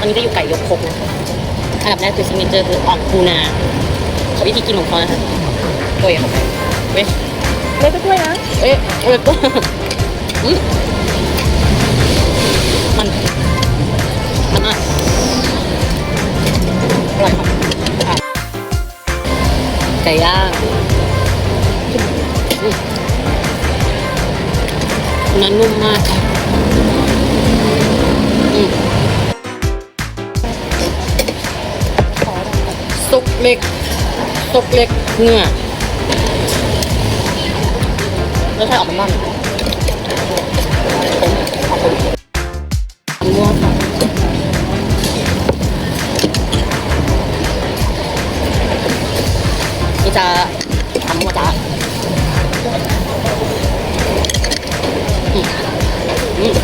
อันนี้จะอยู่ไก่ยกครกนะคะอันดับแรกคือซิกเนเจอร์คืออ่อมปูนาเขาวิธีกินของเขานะคะตัวใหญ่เข้าไปเว้ยเล็กไปด้วยนะเอ๊ะเอ๊ะก็อืมมันมันอะอร่อยค่ะอะไก่ย่างอืมเนื้อนุ่มมากค่ะ กเล็กซกเล็กเนื้อรสชาติออกมันมันม่วค่ะนี่จะทำว่าจะอืมอืม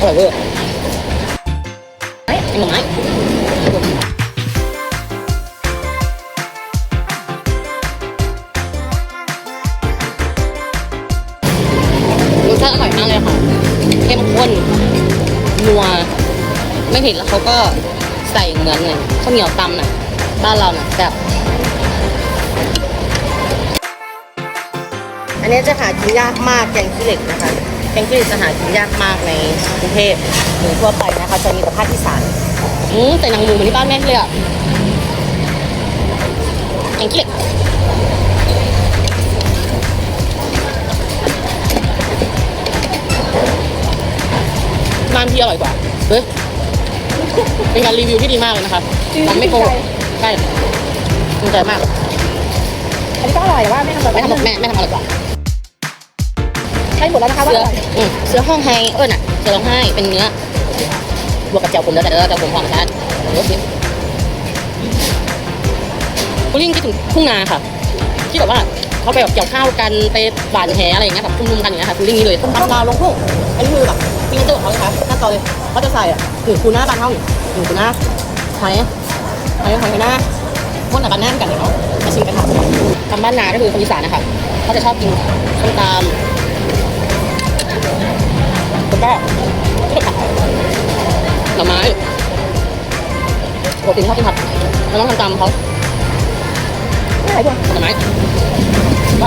อร่อยเวอร์เฮ้ยหน่อไม้ เลยค่ะ เข้มข้นนัว ไม่เผ็ดแล้วเขาก็ใส่เหมือนไงข้าวเหนียวตำน่ะ บ้านเราน่ะแบบอันนี้จะหากินยากมากแกงขี้เหล็กนะคะ แกงขี้เหล็กจะหากินยากมากในกรุงเทพหรือทั่วไปนะคะ จะมีแต่ภาคอีสานอืมแต่นังมูเหมือนที่บ้านแม่เลยอะแกงขี้เหล็ก อร่อยกว่าเฮ้ยเป็นการรีวิวที่ดีมากเลยนะคะมันไม่โกงใช่ภูมิใจมาก อันนี้ก็อร่อยแต่ว่าไม่ทำแบบไม่ทำหมดแม่แม่ทำอร่อยกว่าใช่หมดแล้วนะคะว่าเสื้ออร่อยอืมเสื้อห้องไฮเอิญอะเสื้อร้องไห้เป็นเนื้อบวกกับเจียวผมแล้วแต่เราเจียวผมของชาติโอเคคุณลิงคิดถึงทุ่งนาค่ะ ที่แบบว่าเขาไปแบบเกี่ยวข้าวกันไปหวานแหอะไรอย่างเงี้ยแบบชุมนุมกันอย่างเงี้ยค่ะคุณลิงนี้เลยตำลาวลงพุ่งอันนี้คือแบบ ซิงเกิลของเขาเลยค่ะหน้าจอเลยเขาจะใส่อะหนึ่งคูหน้าบานเท่าหนึ่งคูหน้าหอยหอยหอยหน้าม้วนกับบานหน้ากันเลยเนาะมาชิมกันค่ะคำบ้านนาก็คือคนอีสานนะคะเขาจะชอบกินส้มตำแล้วก็ผักหน่อไม้ปกติชอบกินผักเราต้องทำตามเขาไม่ไหวด้วยหน่อไม้ก็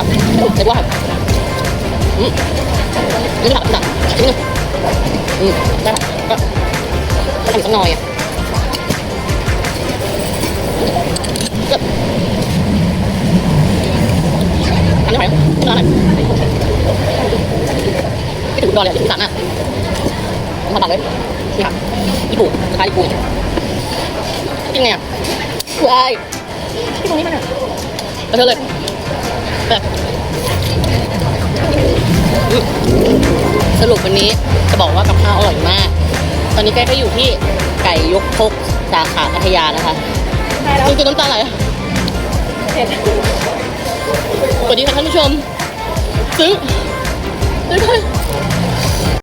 เรียกว่าผักอืมนี่ผักผักนี่ อืมได้ผักก็ก็ทำสักหน่อยอะก็อันนี้ไหมอันนี้ไหม่ถึงดอนเลยถึงสามอะมาตักเลยนี่ค่ะญี่ปุ่นคล้ายญี่ปุ่นกินไงอะว้ายที่ตรงนี้มันอะกระเทือนเลยแบบ สรุปวันนี้จะบอกว่ากับข้าวอร่อยมาก ตอนนี้ใกล้ก็อยู่ที่ไก่ยกพกสาขาพัทยานะคะใช่แล้วจนน้ำตาไหลเผ็ดสวัสดีค่ะท่านผู้ชมซึ้งซึ้งเลย